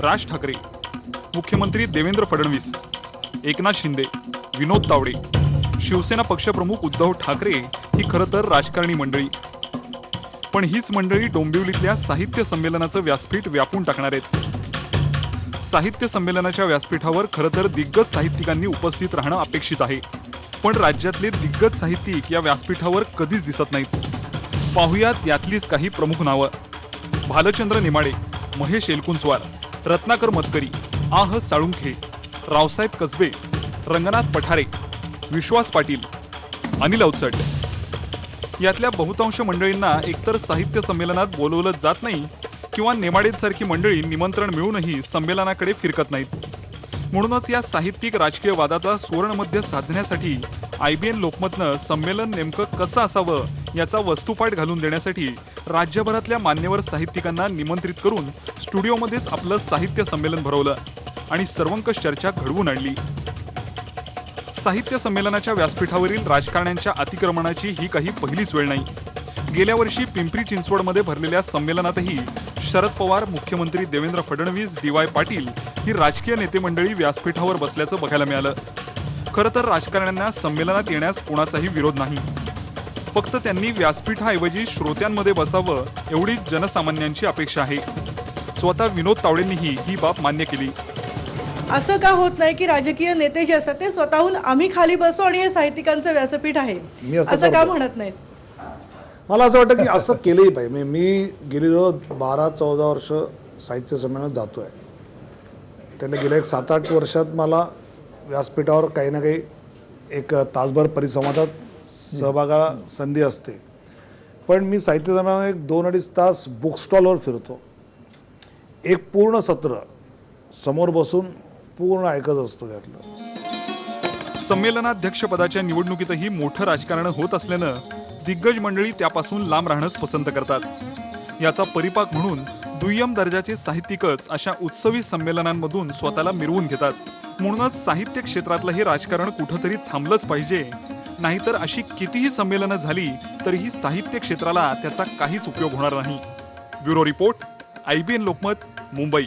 राज ठाकरे मुख्यमंत्री देवेंद्र फडणवीस एकनाथ शिंदे विनोद तावडे शिवसेना पक्षप्रमुख उद्धव ठाकरे ही खरं तर राजकारणी मंडळी. पण हीच मंडळी डोंबिवलीतल्या साहित्य संमेलनाचं व्यासपीठ व्यापून टाकणार आहेत. साहित्य संमेलनाच्या व्यासपीठावर खरं तर दिग्गज साहित्यिकांनी उपस्थित राहणं अपेक्षित आहे. पण राज्यातले दिग्गज साहित्यिक या व्यासपीठावर कधीच दिसत नाहीत. पाहुयात यातलीच काही प्रमुख नावं. भालचंद्र नेमाडे महेश एलकुंचवार रत्नाकर मतकरी आह साळुंखे रावसाहेब कसबे रंगनाथ पठारे विश्वास पाटील अनिल अवचट यातल्या बहुतांश मंडळींना एकतर साहित्य संमेलनात बोलवलं जात नाही किंवा नेमाडेसारखी मंडळी निमंत्रण मिळूनही संमेलनाकडे फिरकत नाहीत. म्हणूनच या साहित्यिक राजकीय वादाचा सुवर्णमध्य साधण्यासाठी आय बी एन लोकमतनं संमेलन नेमकं कसं असावं याचा वस्तुपाठ घालून देण्यासाठी राज्यभरातल्या मान्यवर साहित्यिकांना निमंत्रित करून स्टुडिओमध्येच आपलं साहित्य संमेलन भरवलं आणि सर्वंकष चर्चा घडवून आणली. साहित्य संमेलनाच्या व्यासपीठावरील राजकारण्यांच्या अतिक्रमणाची ही काही पहिलीच वेळ नाही. गेल्या वर्षी पिंपरी चिंचवडमध्ये भरलेल्या संमेलनातही शरद पवार मुख्यमंत्री देवेंद्र फडणवीस डी वाय पाटील ही राजकीय नेते मंडळी व्यासपीठावर बसल्याचं बघायला मिळालं. खरं तर राजकारण्यांना संमेलनात येण्यास कोणाचाही विरोध नाही. फक्त त्यांनी व्यासपीठाऐवजी श्रोत्यांमध्ये बसावं एवढीच जनसामान्यांची अपेक्षा आहे. स्वतः विनोद तावडेंनीही ही बाब मान्य केली. असं का होत नाही की राजकीय नेते जे असतात ते स्वतःहून आम्ही खाली बसतो आणि हे साहित्यिकांचं व्यासपीठ आहे? असं का. म्हणत नाहीत? मला असं वाटतं की असं केलंही पाहिजे. मी गेली जवळ बारा चौदा वर्ष साहित्य संमेलनात जातो आहे त्याला गेल्या एक सात आठ वर्षात मला व्यासपीठावर काही ना काही एक तासभर परिसंवादात सहभागाला संधी असते. पण मी साहित्य संमेलनात एक दोन अडीच तास बुक स्टॉलवर फिरतो. एक पूर्ण सत्र समोर बसून पूर्ण ऐकत असतो त्यातलं. संमेलनाध्यक्षपदाच्या निवडणुकीतही मोठं राजकारण होत असल्यानं दिग्गज मंडळी त्यापासून लांब राहणंच पसंत करतात. याचा परिपाक म्हणून दुय्यम दर्जाचे साहित्यिकच अशा उत्सवी संमेलनांमधून स्वतःला मिरवून घेतात. म्हणूनच साहित्य क्षेत्रातलं हे राजकारण कुठंतरी थांबलंच पाहिजे. नाहीतर अशी कितीही संमेलनं झाली तरीही साहित्य क्षेत्राला त्याचा काहीच उपयोग होणार नाही. Bureau report I B N Lokmat Mumbai.